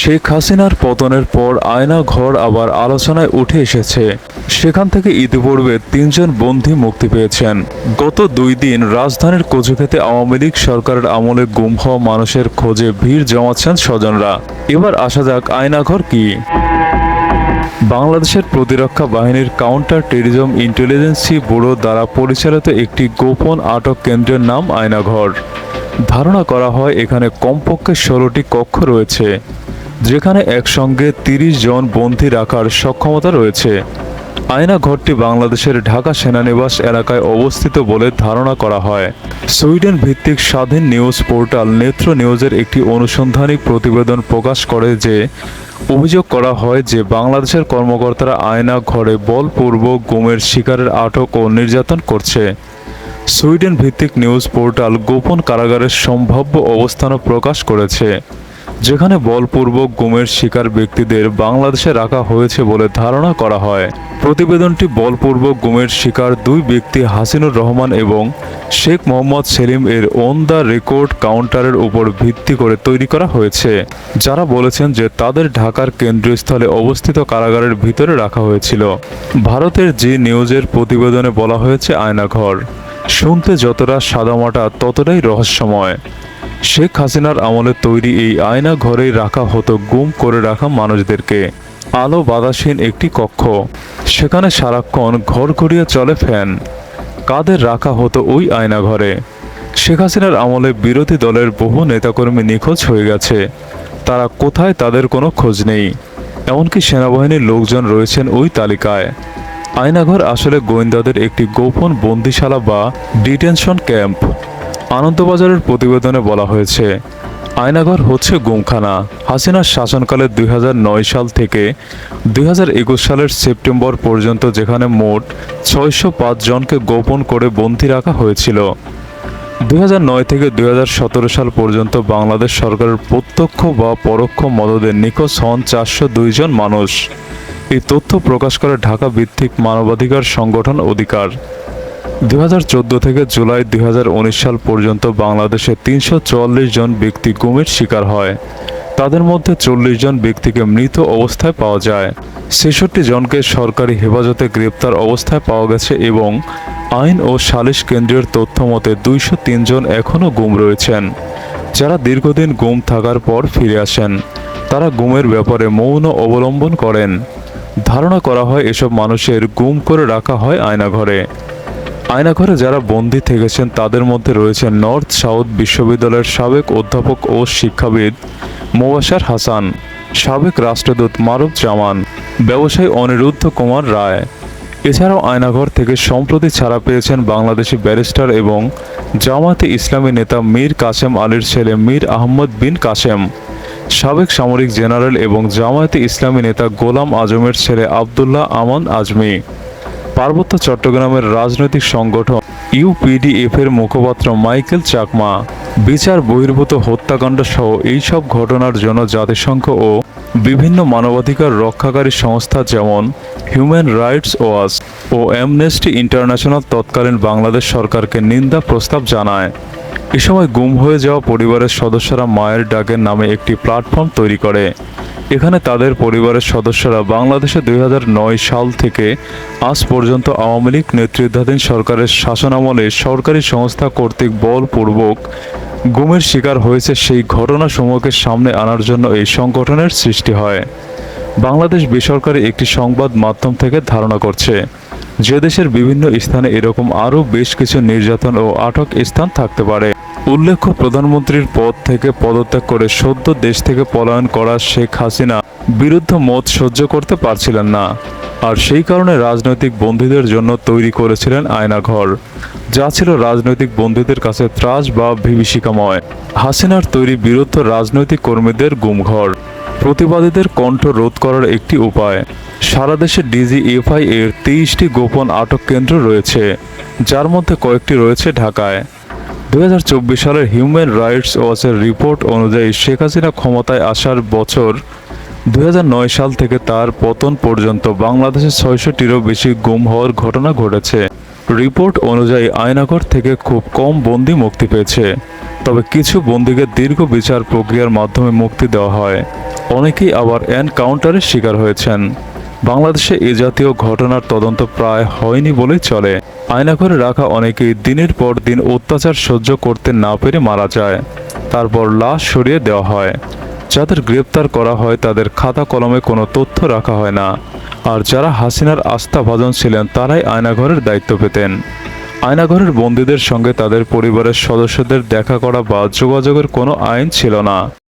শেখ হাসিনার পতনের পর আয়না ঘর আবার আলোচনায় উঠে এসেছে। সেখান থেকে ইতিপূর্বে তিনজন বন্দী মুক্তি পেয়েছেন। গত দুই দিন রাজধানীর কচুক্ষেতে আওয়ামী লীগ সরকারের আমলে গুম হওয়া মানুষের খোঁজে ভিড় জমাচ্ছেন স্বজনরা। এবার আসা যাক আয়নাঘর কি। বাংলাদেশের প্রতিরক্ষা বাহিনীর কাউন্টার টেরিজম ইন্টেলিজেন্সি ব্যুরো দ্বারা পরিচালিত একটি গোপন আটক কেন্দ্রের নাম আয়নাঘর ধারণা করা হয় এখানে কমপক্ষে ষোলোটি কক্ষ রয়েছে। যেখানে একসঙ্গে তিরিশ জন বন্দী রাখার সক্ষমতা রয়েছে। আয়না ঘরটি বাংলাদেশের ঢাকা সেনানিবাস এলাকায় অবস্থিত বলে ধারণা করা হয়। সুইডেন ভিত্তিক স্বাধীন নিউজ পোর্টাল নেত্র নিউজের একটি অনুসন্ধানী প্রতিবেদন প্রকাশ করে যে, অভিযোগ করা হয় যে বাংলাদেশের কর্মকর্তারা আয়না ঘরে বলপূর্বক গুমের শিকারের আটক ও নির্যাতন করছে। সুইডেন ভিত্তিক নিউজ পোর্টাল গোপন কারাগারের সম্ভাব্য অবস্থানও প্রকাশ করেছে। যেখানে বলপূর্বক গুমের শিকার ব্যক্তিদের বাংলাদেশে রাখা হয়েছে বলে ধারণা করা হয়। প্রতিবেদনটি বলপূর্বক গুমের শিকার দুই ব্যক্তি হাসিনুর রহমান এবং শেখ মোহাম্মদ সেলিম এর অন দ্য রেকর্ড কাউন্টারের উপর ভিত্তি করে তৈরি করা হয়েছে। যারা বলেছেন যে তাদের ঢাকার কেন্দ্রস্থলে অবস্থিত কারাগারের ভিতরে রাখা হয়েছিল। ভারতের জি নিউজের প্রতিবেদনে বলা হয়েছে আয়নাঘর। শুনতে যতটা সাদামাটা ততটাই রহস্যময়। শেখ হাসিনার আমলে তৈরি এই আয়না ঘরেই রাখা হতো গুম করে রাখা মানুষদেরকে। আলো বাতাসহীন একটি কক্ষ। সেখানে সারাক্ষণ ঘর ঘুরিয়ে চলে ফ্যান। কাদের রাখা হতো ওই আয়না ঘরে? শেখ হাসিনার আমলে বিরোধী দলের বহু নেতাকর্মী নিখোঁজ হয়ে গেছে। তারা কোথায় তাদের কোনো খোঁজ নেই। এমনকি সেনাবাহিনীর লোকজন রয়েছেন ওই তালিকায়। আয়নাঘর আসলে গোয়েন্দাদের একটি গোপন বন্দিশালা বা ডিটেনশন ক্যাম্প। আনন্দবাজারের প্রতিবেদনে বলা হয়েছে, আয়নাঘর হচ্ছে গুমখানা। হাসিনার শাসনকালে দুই হাজার নয় সাল থেকে দুই হাজার একুশ সালের সেপ্টেম্বর পর্যন্ত যেখানে মোট ছয়শো পাঁচ জনকে গোপন করে বন্দী রাখা হয়েছিল। দুই হাজার নয় থেকে দুই হাজার সতেরো সাল পর্যন্ত বাংলাদেশ সরকারের প্রত্যক্ষ বা পরোক্ষ মদদের নিখোঁজ হন চারশো জন মানুষ। এই তথ্য প্রকাশ করে ঢাকা ভিত্তিক মানবাধিকার সংগঠন অধিকার। দু হাজার চোদ্দ থেকে জুলাই দুই হাজার উনিশ সাল পর্যন্ত বাংলাদেশে তিনশো চুয়াল্লিশ জন ব্যক্তি গুমের শিকার হয়। তাদের মধ্যে চল্লিশ জন ব্যক্তিকে মৃত অবস্থায় পাওয়া যায়। ছেষট্টি জনকে সরকারি হেফাজতে গ্রেপ্তার অবস্থায় পাওয়া গেছে এবং আইন ও সালিশ কেন্দ্রের তথ্য মতে দুইশো জন এখনও গুম রয়েছেন। যারা দীর্ঘদিন গুম থাকার পর ফিরে আসেন, তারা গুমের ব্যাপারে মৌন অবলম্বন করেন। ধারণা করা হয় এসব মানুষের গুম করে রাখা হয় আয়নাঘরে। আয়নাঘরে যারা বন্দী থেকেছেন, তাদের মধ্যে রয়েছেন নর্থ সাউথ বিশ্ববিদ্যালয়ের সাবেক অধ্যাপক ও শিক্ষাবিদ মোবাসার হাসান, সাবেক রাষ্ট্রদূত মারুফ জামান, ব্যবসায়ী অনিরুদ্ধ কুমার রায়। এছাড়াও আয়নাঘর থেকে সম্প্রতি ছাড়া পেয়েছেন বাংলাদেশি ব্যারিস্টার এবং জামাতে ইসলামী নেতা মীর কাসেম আলীর ছেলে মীর আহমদ বিন কাসেম, সাবেক সামরিক জেনারেল এবং জামায়াতে ইসলামী নেতা গোলাম আজমের ছেলে আবদুল্লাহ আমান আজমি। পার্বত্য চট্টগ্রামের রাজনৈতিক সংগঠন ইউপিডিএফ এর মুখপাত্র মাইকেল চাকমা, বিচার বহির্ভূত হত্যাকাণ্ড সহ এইসব ঘটনার জন্য জাতিসংঘ ও বিভিন্ন মানবাধিকার রক্ষাকারী সংস্থা যেমন হিউম্যান রাইটস ওয়াচ ও অ্যামনেস্টি ইন্টারন্যাশনাল তৎকালীন বাংলাদেশ সরকারকে নিন্দা প্রস্তাব জানায়। এ সময় গুম হয়ে যাওয়া পরিবারের সদস্যরা মায়ের ডাকের নামে একটি প্ল্যাটফর্ম তৈরি করে। এখানে তাদের পরিবারের সদস্যরা বাংলাদেশে দুই হাজার নয় সাল থেকে আজ পর্যন্ত আওয়ামী লীগ নেতৃত্বাধীন সরকারের শাসনামলে সরকারি সংস্থা কর্তৃক বলপূর্বক গুমের শিকার হয়েছে সেই ঘটনাসমূহকে সামনে আনার জন্য এই সংগঠনের সৃষ্টি হয়। বাংলাদেশ বেসরকারি একটি সংবাদ মাধ্যম থেকে ধারণা করছে, যে দেশের বিভিন্ন স্থানে এরকম আরও বেশ কিছু নির্যাতন ও আটক স্থান থাকতে পারে। উল্লেখ্য, প্রধানমন্ত্রীর পদ থেকে পদত্যাগ করে সদ্য দেশ থেকে পলায়ন করা শেখ হাসিনা বিরুদ্ধ মত সহ্য করতে পারছিলেন না। আর সেই কারণে রাজনৈতিক বন্দীদের জন্য তৈরি করেছিলেন আয়নাঘর, যা ছিল রাজনৈতিক বন্দীদের কাছে ত্রাস বা বিভীষিকাময়। হাসিনার তৈরি বিরুদ্ধ রাজনৈতিক কর্মীদের গুমঘর, প্রতিবাদীদের কণ্ঠ রোধ করার একটি উপায়। সারা দেশে ডিজিএফআই এর তেইশটি গোপন আটক কেন্দ্র রয়েছে, যার মধ্যে কয়েকটি রয়েছে ঢাকায়। দুই হাজার চব্বিশ সালের হিউম্যান রাইটস ওয়াচের রিপোর্ট অনুযায়ী শেখ হাসিনা ক্ষমতায় আসার বছর দু হাজার নয় সাল থেকে তার পতন পর্যন্ত বাংলাদেশে ছয়শটিরও বেশি গুম হওয়ার ঘটনা ঘটেছে। রিপোর্ট অনুযায়ী আয়নাঘর থেকে খুব কম বন্দি মুক্তি পেয়েছে। তবে কিছু বন্দীকে দীর্ঘ বিচার প্রক্রিয়ার মাধ্যমে মুক্তি দেওয়া হয়। অনেকেই আবার এনকাউন্টারের শিকার হয়েছেন। বাংলাদেশে এ জাতীয় ঘটনার তদন্ত প্রায় হয়নি বলেই চলে। আয়নাঘরে রাখা অনেকেই দিনের পর দিন অত্যাচার সহ্য করতে না পেরে মারা যায়। তারপর লাশ সরিয়ে দেওয়া হয়। যাদের গ্রেপ্তার করা হয়, তাদের খাতা কলমে কোনো তথ্য রাখা হয় না। আর যারা হাসিনার আস্থাভাজন ছিলেন, তারাই আয়নাঘরের দায়িত্ব পেতেন। আয়নাঘরের বন্দীদের সঙ্গে তাদের পরিবারের সদস্যদের দেখা করা বা যোগাযোগের কোনো আইন ছিল না।